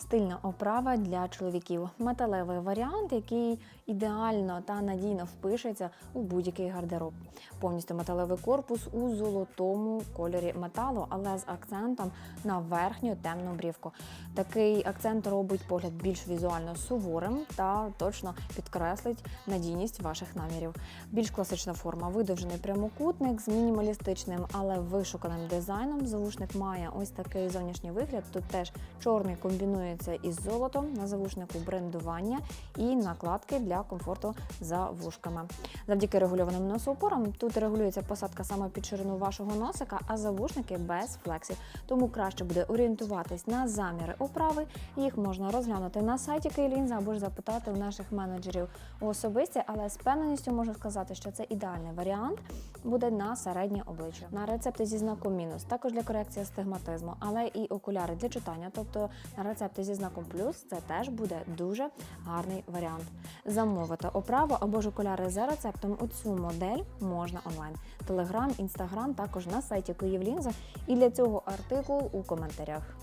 Стильна оправа для чоловіків. Металевий варіант, який ідеально та надійно впишеться у будь-який гардероб. Повністю металевий корпус у золотому кольорі металу, але з акцентом на верхню темну брівку. Такий акцент робить погляд більш візуально суворим та точно підкреслить надійність ваших намірів. Більш класична форма, видовжений прямокутник з мінімалістичним, але вишуканим дизайном. Завушник має ось такий зовнішній вигляд. Тут теж чорний комбінується із золотом на завушнику брендування і накладки для комфорту за вушками. Завдяки регульованим носоупорам тут регулюється посадка саме під ширину вашого носика, а завушники без флексів. Тому краще буде орієнтуватись на заміри оправи. Їх можна розглянути на сайті Кейлінза або ж запитати у наших менеджерів у особисті, але з певненістю можу сказати, що це ідеальний варіант буде на середнє обличчя. На рецепти зі знаком мінус, також для корекції астигматизму, але і окуляри для читання, тобто на рецепти зі знаком плюс, це теж буде дуже гарний варіант. Замовити оправу або ж окуляри за рецептом у цю модель можна онлайн. Телеграм, інстаграм, також на сайті Київлінза. І для цього артикул у коментарях.